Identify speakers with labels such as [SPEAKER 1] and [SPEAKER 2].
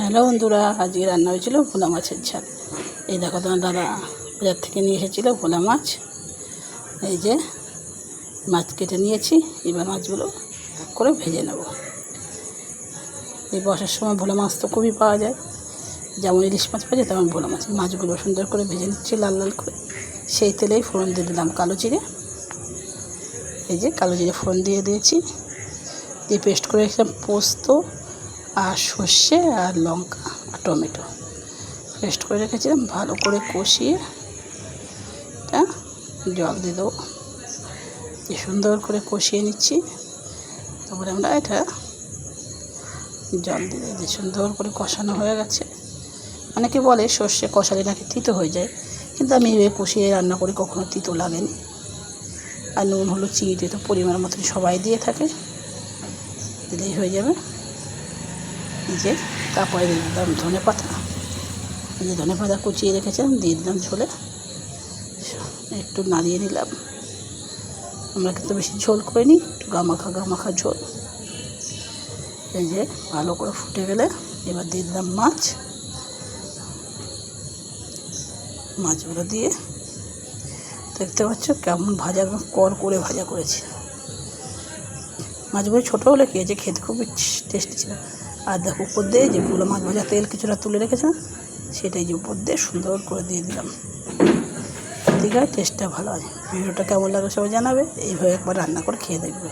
[SPEAKER 1] Hello বন্ধুরা, আজকে রান্না হয়েছিল ভোলা মাছের ঝাল। এই দেখো তোমার দাদা বাজার থেকে নিয়ে এসেছিল ভোলা মাছ। এই যে মাছ কেটে নিয়েছি, এবার মাছগুলো করে ভেজে নেব। এই বর্ষার সময় ভোলা মাছ তো খুবই পাওয়া যায়। যেমন ইলিশ মাছ পাওয়া যায়, তেমন ভোলা মাছ। মাছগুলো সুন্দর করে ভেজে নিচ্ছি লাল লাল করে। সেই তেলেই ফোড়ন দিয়ে দিলাম কালো জিরে। এই যে কালো জিরে ফোড়ন দিয়ে দিয়েছি। দিয়ে পেস্ট করে রেখেছিলাম পোস্ত আর সর্ষে আর লঙ্কা আর টমেটো। পেস্ট করে রেখেছিলাম, ভালো করে কষিয়ে এটা জল দিয়ে দেবো। সুন্দর করে কষিয়ে নিচ্ছি, তারপরে আমরা এটা জল দিয়ে দিই সুন্দর করে কষানো হয়ে গেছে। অনেকে বলে সর্ষে কষালে নাকি তিতো হয়ে যায়, কিন্তু আমি এভাবে কষিয়ে রান্না করি, কখনো তিতো লাগেনি। আর নুন হলো চিনি দিয়ে তো পরিমাণ মতন সবাই দিয়ে থাকে। দিলেই হয়ে যাবে। এই যে তারপরে দিয়ে দিলাম ধনে পাতা। যে ধনে পাতা কুচিয়ে রেখেছিলাম, দিয়ে দিলাম ঝোলে। একটু নাড়িয়ে নিলাম। আমরা কিন্তু বেশি ঝোল করিনি, একটু গামাখা গামাখা ঝোল। এই যে ভালো করে ফুটে গেলে এবার দিয়ে দিলাম মাছ। মাছগুলো দিয়ে দেখতে পাচ্ছ কেমন ভাজা কর করে ভাজা করেছি। মাছগুলো ছোটো হলে কি আছে খেতে খুবই টেস্টি ছিল। আর দেখো উপর দিয়ে যে পুরো মাছ ভাজা তেল কিছুটা তুলে রেখেছিলাম, সেটাই যে উপর দিয়ে সুন্দর করে দিয়ে দিলাম। আছে, টেস্টটা ভালো হয় ভিডিওটা কেমন লাগবে সবাই জানাবে, এইভাবে একবার রান্না করে খেয়ে দেখবে।